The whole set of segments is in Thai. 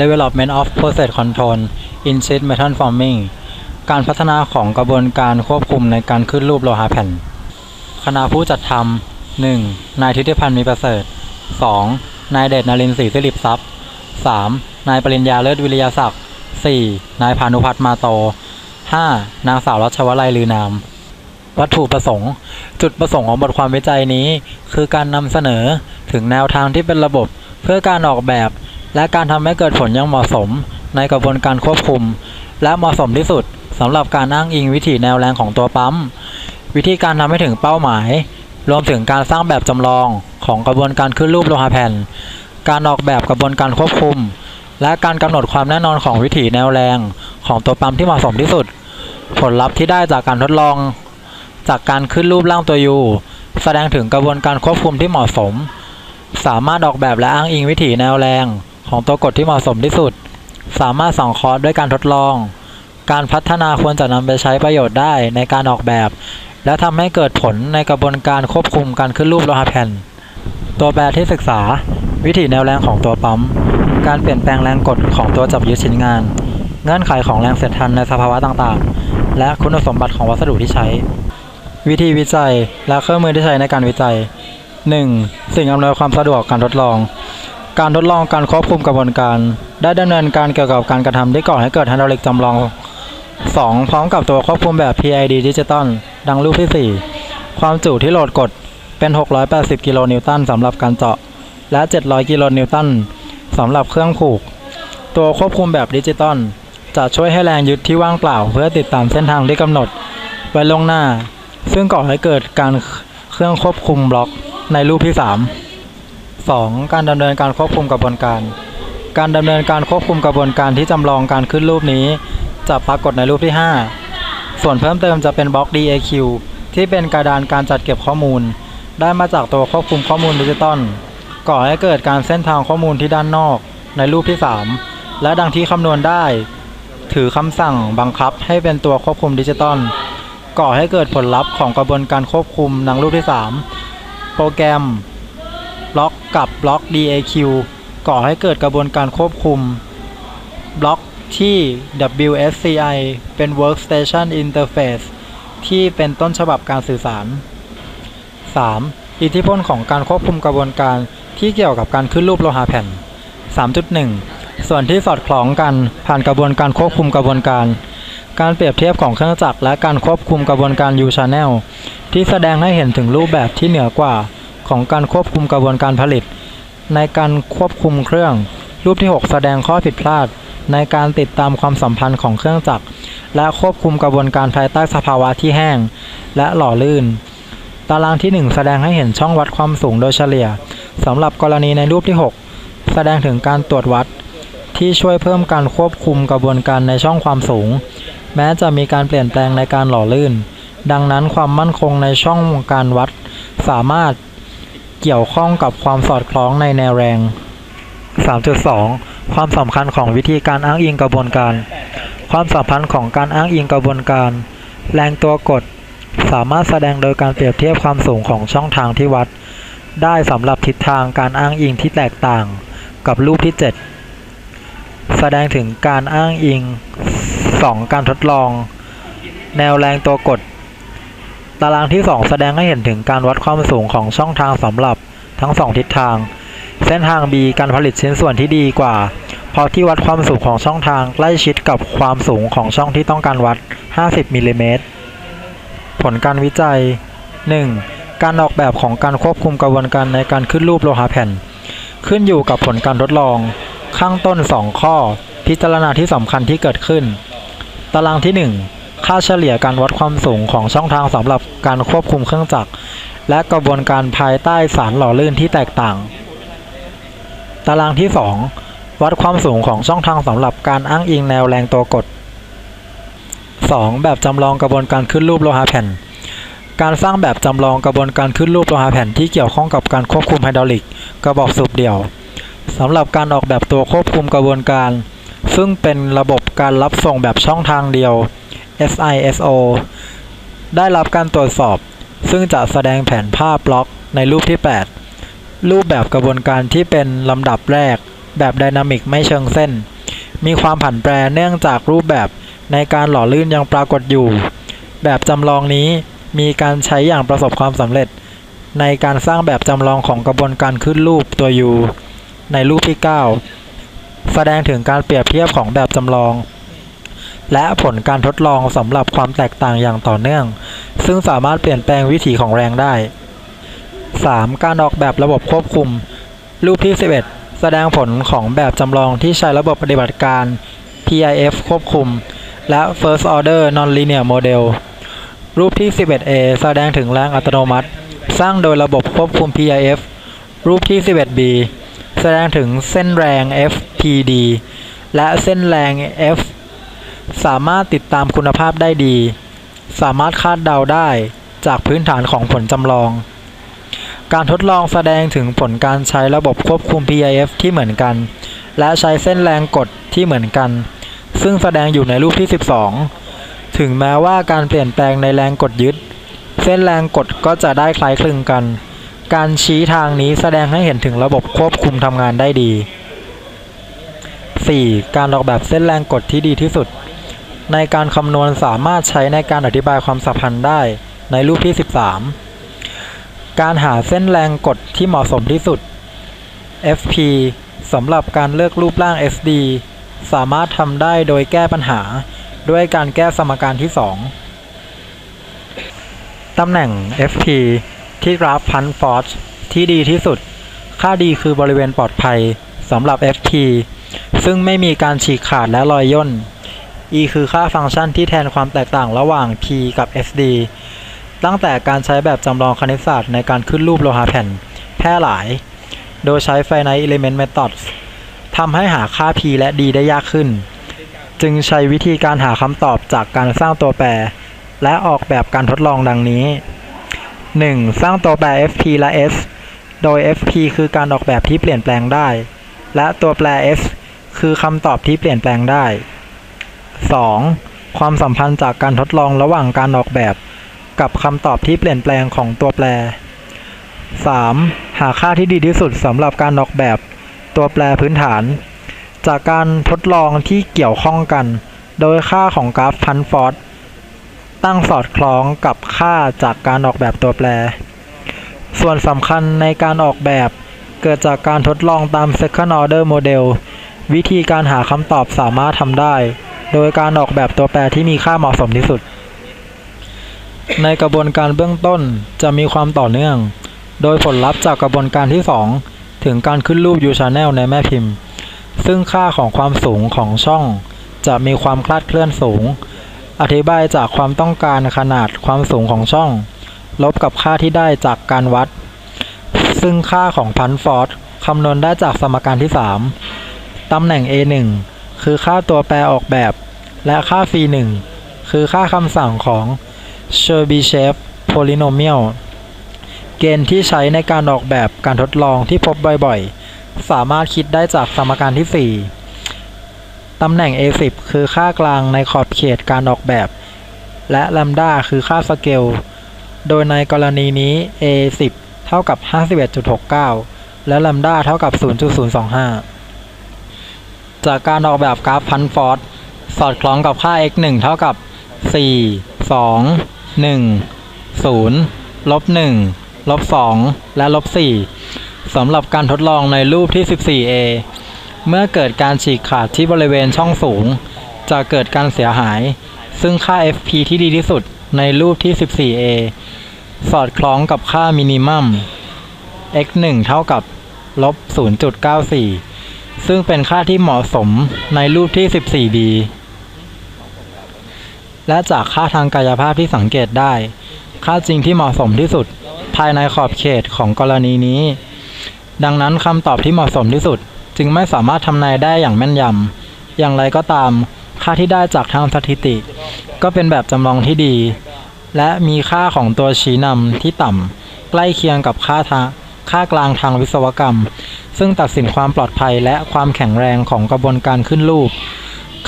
Development of Process Control in Sheet Metal Forming การพัฒนาของกระบวนการควบคุมในการขึ้นรูปโลหะแผ่น คณะผู้จัดทำ 1. นายทิติพันธ์มีประเสริฐ 2. นายเดชนรินทร์ศรีสิริทรัพย์ 3. นายปริญญาเลิศวิริยศักดิ์ 4. นายพานุพัฒน์มาโต 5. นางสาวรัชวลัยลือนาม วัตถุประสงค์ จุดประสงค์ของบทความวิจัยนี้ คือการนำเสนอถึงแนวทางที่เป็นระบบเพื่อการออกแบบ และการทำให้เกิดผลย่างเหมาะสมในกระบวนการควบคุม และเหมาะสมที่สุดสำหรับการอ้างอิงวิถีแนวแรงของตัวปั๊ม วิธีการทำให้ถึงเป้าหมาย รวมถึงการสร้างแบบจำลองของกระบวนการขึ้นรูปโลหะแผ่น การออกแบบกระบวนการควบคุม และการกำหนดความแน่นอนของวิถีแนวแรงของตัวปั๊มที่เหมาะสมที่สุด ผลลัพธ์ที่ได้จากการทดลอง จากการขึ้นรูปร่างตัว U แสดงถึงกระบวนการควบคุมที่เหมาะสม สามารถออกแบบและอ้างอิงวิถีแนวแรง ของตัวกดที่เหมาะสมที่สุด สามารถสังเคราะห์ด้วยการทดลอง การพัฒนาควรจะนำไปใช้ประโยชน์ได้ในการออกแบบ และทำให้เกิดผลในกระบวนการควบคุมการขึ้นรูปโลหะแผ่น ตัวแปรที่ศึกษา วิถีแนวแรงของตัวปั๊ม การเปลี่ยนแปลงแรงกดของตัวจับยึดชิ้นงาน เงื่อนไขของแรงเสียดทานในสภาวะต่างๆ และคุณสมบัติของวัสดุที่ใช้ วิธีวิจัยและเครื่องมือที่ใช้ในการวิจัย 1. สิ่งอำนวยความสะดวกการทดลอง การทดลองการควบคุมกระบวนการ ได้ดำเนินการเกี่ยวกับการกระทำที่ก่อให้เกิดไฮดรอลิกจำลอง 2. พร้อมกับตัวควบคุมแบบ PID ดิจิตอลดังรูปที่ 4 ความจุที่โหลดกดเป็น 680 กิโลนิวตันสำหรับการเจาะ และ 700 กิโลนิวตันสำหรับเครื่องผูก ตัวควบคุมแบบดิจิตอลจะช่วยให้แรงยึดที่ว่างเปล่า เพื่อติดตามเส้นทางที่กำหนด ไว้ลงหน้า ซึ่งก่อให้เกิดการเครื่องควบคุมบล็อกในรูปที่ 3 2. การดำเนินการควบคุมกระบวนการ การดำเนินการควบคุมกระบวนการที่จำลองการขึ้นรูปนี้ จะปรากฏในรูปที่ 5 ส่วนเพิ่มเติมจะเป็นบล็อก DAQ ที่เป็นกระดานการจัดเก็บข้อมูล ได้มาจากตัวควบคุมข้อมูลดิจิตอลก่อให้เกิดการเส้นทางข้อมูลที่ด้านนอก ในรูปที่ 3 และดังที่คำนวณได้ ถือคำสั่งบังคับให้เป็นตัวควบคุมดิจิตอลก่อให้เกิดผลลัพธ์ของกระบวนการควบคุมดังรูปที่ 3 โปรแกรม ล็อกกับบล็อก DAQ ก่อให้เกิดกระบวนการควบคุม บล็อกที่ WSCI เป็น Workstation Interface ที่เป็นต้นฉบับการสื่อสาร 3. อิทธิพลของการควบคุมกระบวนการที่เกี่ยวกับการขึ้นรูปโลหะแผ่น 3.1 ส่วนที่สอดคล้องกันผ่านกระบวนการควบคุมกระบวนการ การเปรียบเทียบของเครื่องจักรและการควบคุมกระบวนการ U Channel ที่แสดงให้เห็นถึงรูปแบบที่เหนือกว่า ของการควบคุมกระบวนการผลิต ในการควบคุมเครื่อง รูปที่ 6 แสดงข้อผิดพลาด ในการติดตามความสัมพันธ์ของเครื่องจักร และควบคุมกระบวนการภายใต้สภาวะที่แห้ง และหล่อลื่น ตารางที่ 1 แสดงให้เห็นช่องวัดความสูงโดยเฉลี่ยสำหรับกรณีในรูปที่ 6 แสดงถึงการตรวจวัดที่ช่วยเพิ่มการควบคุมกระบวนการในช่องความสูง แม้จะมีการเปลี่ยนแปลงในการหล่อลื่น ดังนั้นความมั่นคงในช่องการวัด สามารถ เกี่ยวข้องกับความสอดคล้องในแนวแรง 3.2 ความสำคัญของวิธีการอ้างอิงกระบวนการ ความสัมพันธ์ของการอ้างอิงกระบวนการ แรงตัวกด สามารถแสดงโดยการเปรียบเทียบความสูงของช่องทางที่วัด ได้สำหรับทิศทางการอ้างอิงที่แตกต่าง กับรูปที่ 7 แสดงถึงการอ้างอิง 2 การทดลอง แนวแรงตัวกด ตารางที่ 2 แสดงให้เห็นถึงการวัดความสูงของช่องทางสำหรับทั้ง 2 ทิศทาง เส้นทาง B การผลิตชิ้นส่วนที่ดีกว่า เพราะที่วัดความสูงของช่องทางใกล้ชิดกับความสูงของช่องที่ต้องการวัด 50มิลลิเมตร ผลการวิจัย 1. การออกแบบของการควบคุมกระบวนการในการขึ้นรูปโลหะแผ่น ขึ้นอยู่กับผลการทดลอง ข้างต้น 2 ข้อ พิจารณาที่สำคัญที่เกิดขึ้น ตารางที่ 1 ค่าเฉลี่ยการวัดความสูงของช่องทางสำหรับการควบคุมเครื่องจักร และกระบวนการภายใต้สารหล่อลื่นที่แตกต่าง ตารางที่ 2 วัดความสูงของช่องทางสำหรับการอ้างอิงแนวแรงตัวกด 2. แบบจำลองกระบวนการขึ้นรูปโลหะแผ่น การสร้างแบบจำลองกระบวนการขึ้นรูปโลหะแผ่นที่เกี่ยวข้องกับการควบคุมไฮดรอลิก กระบอกสูบเดี่ยวสำหรับการออกแบบตัวควบคุมกระบวนการ ซึ่งเป็นระบบการรับส่งแบบช่องทางเดียว SISO ได้รับการตรวจสอบ ซึ่งจะแสดงแผนภาพบล็อกในรูปที่ 8 รูปแบบกระบวนการที่เป็นลำดับแรก แบบไดนามิกไม่เชิงเส้น มีความผันแปรเนื่องจากรูปแบบในการหล่อลื่นยังปรากฏอยู่ แบบจำลองนี้มีการใช้อย่างประสบความสำเร็จ ในการสร้างแบบจำลองของกระบวนการขึ้นรูปตัว U ในรูปที่ 9 แสดงถึงการเปรียบเทียบของแบบจำลอง และผลการทดลองสำหรับความแตกต่างอย่างต่อเนื่อง ซึ่งสามารถเปลี่ยนแปลงวิถีของแรงได้ 3. การออกแบบระบบควบคุม รูปที่ 11 แสดงผลของแบบจำลองที่ใช้ระบบปฏิบัติการ PIF ควบคุม และ First Order Nonlinear Model รูปที่ 11a แสดงถึงแรงอัตโนมัติ สร้างโดยระบบควบคุม PIF รูปที่ 11b แสดงถึงเส้นแรง FPD และเส้นแรง F สามารถติดตามคุณภาพได้ดี สามารถคาดเดาได้จากพื้นฐานของผลจำลอง การทดลองแสดงถึงผลการใช้ระบบควบคุม PIF ที่เหมือนกัน และใช้เส้นแรงกดที่เหมือนกัน ซึ่งแสดงอยู่ในรูปที่ 12 ถึงแม้ว่าการเปลี่ยนแปลงในแรงกดยึด เส้นแรงกดก็จะได้คล้ายคลึงกัน การชี้ทางนี้แสดงให้เห็นถึงระบบควบคุมทำงานได้ดี 4. การออกแบบเส้นแรงกดที่ดีที่สุด ในการคำนวณสามารถใช้ในการอธิบายความสัมพันธ์ได้ในรูปที่ 13 การหาเส้นแรงกดที่เหมาะสมที่สุด FP สำหรับการเลือกรูปร่าง SD สามารถทำได้โดยแก้ปัญหา ด้วยการแก้สมการที่ 2 ตำแหน่ง FP ที่กราฟพันฟอร์ที่ดีที่สุด ค่าดีคือบริเวณปลอดภัยสำหรับ FP ซึ่งไม่มีการฉีกขาดและรอยย่น E คือค่าฟังก์ชันที่แทนความแตกต่างระหว่าง P กับ SD ตั้งแต่การใช้แบบจำลองคณิตศาสตร์ในการขึ้นรูปโลหะแผ่น แพร่หลาย โดยใช้ Finite Element Methods ทำให้หาค่า P และ D ได้ยากขึ้น จึงใช้วิธีการหาคำตอบจากการสร้างตัวแปร และออกแบบการทดลองดังนี้ 1. สร้างตัวแปร FP และ S โดย FP คือการออกแบบที่เปลี่ยนแปลงได้ และตัวแปร S คือคำตอบที่เปลี่ยนแปลงได้ 2. ความสัมพันธ์จากการทดลองระหว่างการออกแบบ กับคำตอบที่เปลี่ยนแปลงของตัวแปร 3. หาค่าที่ดีที่สุดสำหรับการออกแบบ ตัวแปรพื้นฐาน จากการทดลองที่เกี่ยวข้องกัน โดยค่าของกราฟพันฟอร์ดตั้งสอดคล้องกับค่าจากการออกแบบตัวแปร ส่วนสำคัญในการออกแบบ เกิดจากการทดลองตาม second order model วิธีการหาคำตอบสามารถทำได้ โดยการออกแบบตัวแปรที่มีค่าเหมาะสมที่สุด ในกระบวนการเบื้องต้นจะมีความต่อเนื่อง โดยผลลัพธ์จากกระบวนการที่ 2 ถึงการขึ้นรูป U channel ในแม่พิมพ์ ซึ่งค่าของความสูงของช่อง จะมีความคลาดเคลื่อนสูง อธิบายจากความต้องการขนาดความสูงของช่อง ลบกับค่าที่ได้จากการวัด ซึ่งค่าของพันฟอร์ดคำนวณได้จากสมการที่ 3 ตำแหน่ง A1 คือค่าตัวแปรออกแบบ และค่า phi 1คือค่าคำสั่งของ Chebyshev polynomial เกณฑ์ที่ใช้ในการออกแบบการทดลองที่พบบ่อยๆ สามารถคิดได้จากสมการที่ 4 ตำแหน่ง A10 คือค่ากลางในขอบเขตการออกแบบ และแลมดาคือค่าสเกล โดยในกรณีนี้ A10 เท่ากับ 51.69 และแลมดาเท่ากับ 0.025 จากการออกแบบกราฟพันฟอร์ดสอดคล้องกับค่า x1 เท่ากับ 4 2 1 0ลบ1ลบ2และลบ4สำหรับการทดลองในรูปที่ 14a เมื่อเกิดการฉีกขาดที่บริเวณช่องสูง จะเกิดการเสียหาย ซึ่งค่า fp ที่ดีที่สุดในรูปที่ 14a สอดคล้องกับค่ามินิมัม x1 เท่ากับลบ0.94 ซึ่งเป็นค่าที่เหมาะสมในรูปที่ 14b และจากค่าทางกายภาพที่สังเกตได้ ค่าจริงที่เหมาะสมที่สุด ภายในขอบเขตของกรณีนี้ ดังนั้นคำตอบที่เหมาะสมที่สุด จึงไม่สามารถทำนายได้อย่างแม่นยำอย่างไรก็ตาม ค่าที่ได้จากทางสถิติ ก็เป็นแบบจำลองที่ดี และมีค่าของตัวชี้นำที่ต่ำใกล้เคียงกับค่าทาง ค่ากลางทางวิศวกรรม ซึ่งตัดสินความปลอดภัยและความแข็งแรงของกระบวนการขึ้นรูป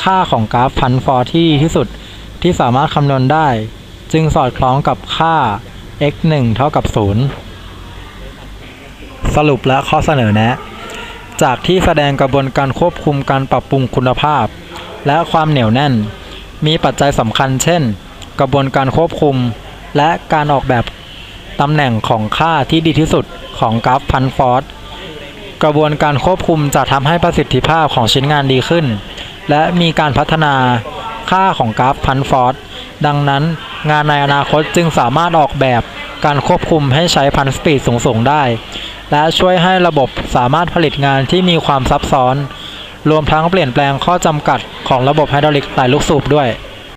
ค่าของกราฟพันฟอร์ที่ที่สุดที่สามารถคำนวณได้ จึงสอดคล้องกับค่า x 1เท่ากับ 0 สรุปและข้อเสนอแนะ จากที่แสดงกระบวนการควบคุมการปรับปรุงคุณภาพ และความเหนียวแน่น มีปัจจัยสำคัญเช่น กระบวนการควบคุม และการออกแบบตำแหน่งของค่าที่ดีที่สุด ของกราฟพันฟอร์ดกระบวนการควบคุมจะทำให้ประสิทธิภาพของชิ้นงานดีขึ้น และมีการพัฒนาค่าของกราฟพันฟอร์ดดังนั้นงานในอนาคตจึงสามารถออกแบบการควบคุมให้ใช้พันสปีดสูงๆได้ และช่วยให้ระบบสามารถผลิตงานที่มีความซับซ้อน รวมทั้งเปลี่ยนแปลงข้อจำกัดของระบบไฮดรอลิกหลายลูกสูบด้วย